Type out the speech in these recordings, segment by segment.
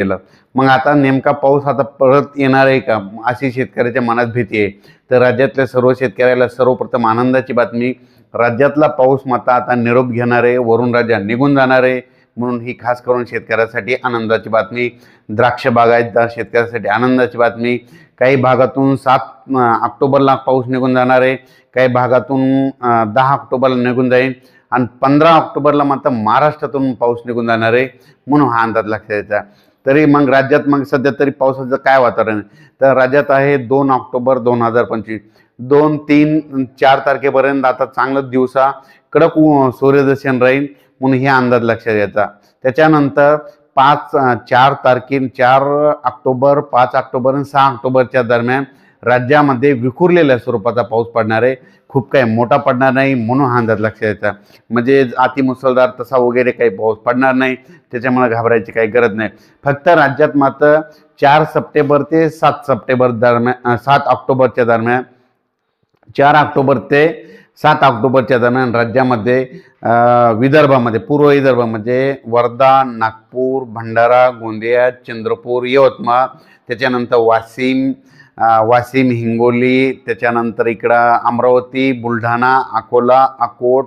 केलं. मग आता नेमका पाऊस आता परत येणार आहे का? अशी शेतकऱ्याच्या मनात भीती आहे. तर राज्यातल्या सर्व शेतकऱ्याला सर्वप्रथम आनंदाची बातमी राज्यातला पाऊस मात्र आता निरोप घेणार आहे वरून राजा निघून जाणार आहे म्हणून ही खास करून शेतकऱ्यासाठी आनंदाची बातमी द्राक्ष बागायतदार शेतकऱ्यासाठी आनंदाची बातमी. काही भागातून सात ऑक्टोबरला पाऊस निघून जाणार आहे काही भागातून दहा ऑक्टोबरला निघून जाईल आणि पंधरा ऑक्टोबरला मात्र महाराष्ट्रातून पाऊस निघून जाणार आहे म्हणून हा अंदाज लक्षात यायचा तरी मग राज्यात मग सध्या तरी पावसाचं काय वातावरण आहे? तर राज्यात आहे दोन ऑक्टोबर दोन हजार पंचवीस. दोन तीन चार तारखेपर्यंत आता चांगलं दिवसा कडक सूर्यदर्शन राहील म्हणून हे अंदाज लक्षात यायचा. त्याच्यानंतर पाच चार तारखे चार ऑक्टोबर पाच ऑक्टोबर आणि सहा ऑक्टोबरच्या दरम्यान राज्यामध्ये विखुरलेल्या स्वरूपाचा पाऊस पडणार आहे. खूप काही मोठा पडणार नाही म्हणून हा अंदाज लक्ष द्यायचा म्हणजे अति मुसळधार तसा वगैरे काही पाऊस पडणार नाही. त्याच्यामुळे घाबरायची काही गरज नाही. फक्त राज्यात मात्र चार सप्टेंबर ते सात सप्टेंबर दरम्यान सात ऑक्टोबरच्या दरम्यान चार ऑक्टोबर ते सात ऑक्टोबरच्या दरम्यान राज्यामध्ये विदर्भामध्ये पूर्व विदर्भामध्ये वर्धा नागपूर भंडारा गोंदिया चंद्रपूर यवतमाळ त्याच्यानंतर वाशिम वाशिम हिंगोली त्याच्यानंतर इकडं अमरावती बुलढाणा अकोला अकोट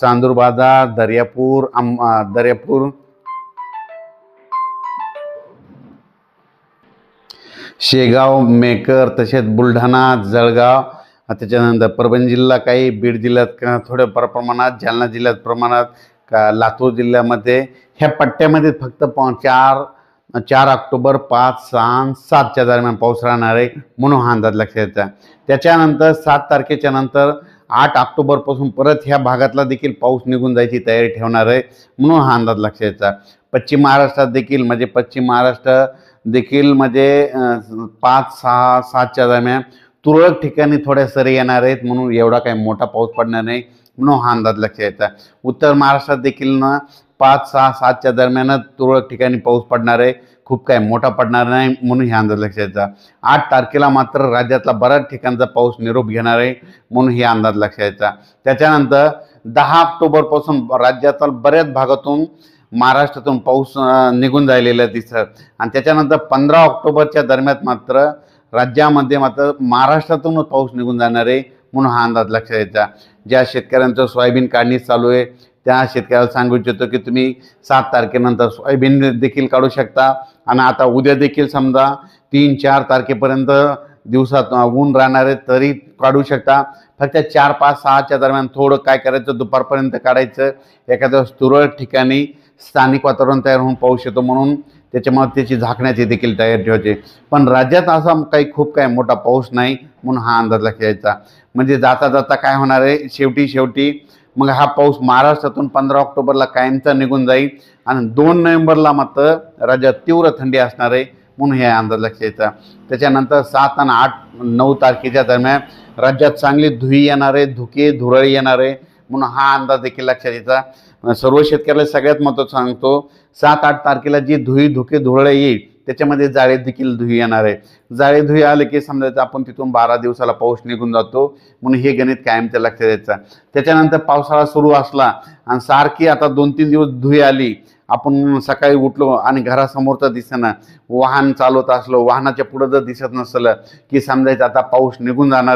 चांदूरबाजार दर्यापूर अम अं, दर्यापूर. शेगाव मेकर तसेच बुलढाणा जळगाव त्याच्यानंतर परभणी जिल्हा काही बीड जिल्ह्यात का प्रमाणात जालना जिल्ह्यात प्रमाणात का लातूर जिल्ह्यामध्ये ह्या पट्ट्यामध्ये फक्त पा चार चार ऑक्टोबर पाच सहा सातच्या दरम्यान पाऊस राहणार आहे म्हणून हा अंदाज लक्षात यायचा त्याच्यानंतर सात तारखेच्या नंतर आठ ऑक्टोबरपासून परत ह्या भागातला देखील पाऊस निघून जायची तयारी ठेवणार आहे म्हणून हा अंदाज लक्षात यायचा पश्चिम महाराष्ट्रात देखील म्हणजे पश्चिम महाराष्ट्र देखील म्हणजे पाच सहा सातच्या दरम्यान तुरळक ठिकाणी थोड्या सरी येणार आहेत म्हणून एवढा काही मोठा पाऊस पडणार नाही म्हणून हा अंदाज लक्षात यायचा उत्तर महाराष्ट्रात देखील ना पाच सहा सातच्या दरम्यानच तुरळक ठिकाणी पाऊस पडणार आहे. खूप काही मोठा पडणार नाही म्हणून हे अंदाज लक्षात यायचा आठ तारखेला मात्र राज्यातला बऱ्याच ठिकाणचा पाऊस निरोप घेणार आहे म्हणून हे अंदाज लक्षात यायचा त्याच्यानंतर दहा ऑक्टोबरपासून राज्यातील बऱ्याच भागातून महाराष्ट्रातून पाऊस निघून जायलेला दिसत आणि त्याच्यानंतर पंधरा ऑक्टोबरच्या दरम्यान मात्र राज्यामध्ये मात्र महाराष्ट्रातूनच पाऊस निघून जाणार आहे म्हणून हा अंदाज लक्षात यायचा ज्या शेतकऱ्यांचं सोयाबीन काढणी चालू आहे त्या शेतकऱ्याला सांगू इच्छितो की तुम्ही सात तारखेनंतर सोयाबीन देखील काढू शकता. आणि आता उद्या देखील समजा तीन चार तारखेपर्यंत दिवसात ऊन राहणार आहे तरी काढू शकता. फक्त चार पाच सहाच्या दरम्यान थोडं काय करायचं दुपारपर्यंत काढायचं. एखाद्या तुरळक ठिकाणी स्थानिक वातावरण तयार होऊन पाऊस येतो म्हणून त्याच्यामुळे त्याची झाकण्याची देखील तयारी ठेवायची. पण राज्यात असा काही खूप काही मोठा पाऊस नाही म्हणून हा अंदाज लक्षात म्हणजे जाता जाता काय होणार आहे? शेवटी शेवटी मग हा पाऊस महाराष्ट्रातून पंधरा ऑक्टोबरला कायमचा निघून जाईल आणि दोन नोव्हेंबरला मात्र राज्यात तीव्र थंडी असणार आहे म्हणून हे अंदाज लक्षात यायचा त्याच्यानंतर सात आणि आठ नऊ तारखेच्या दरम्यान राज्यात चांगली धुई येणार आहे धुके धुरळी येणार आहे म्हणून हा अंदाज देखील लक्षात यायचा सर्व शेतकऱ्याला सगळ्यात महत्त्वाचं सांगतो सात आठ तारखेला जी धुई धुके धुरळे येईल त्याच्यामध्ये जाळे देखील धुई येणार आहे. जाळे धुई आले की समजायचं आपण तिथून बारा दिवसाला पाऊस निघून जातो म्हणून हे गणित कायम त्या लक्षात द्यायचं त्याच्यानंतर पावसाळा सुरू असला आणि सारखी आता दोन तीन दिवस धुई आली आपण सकाळी उठलो आणि घरासमोरचं दिसेना वाहन चालवत असलो वाहनाच्या पुढं जर दिसत नसलं की समजायचं आता पाऊस निघून जाणार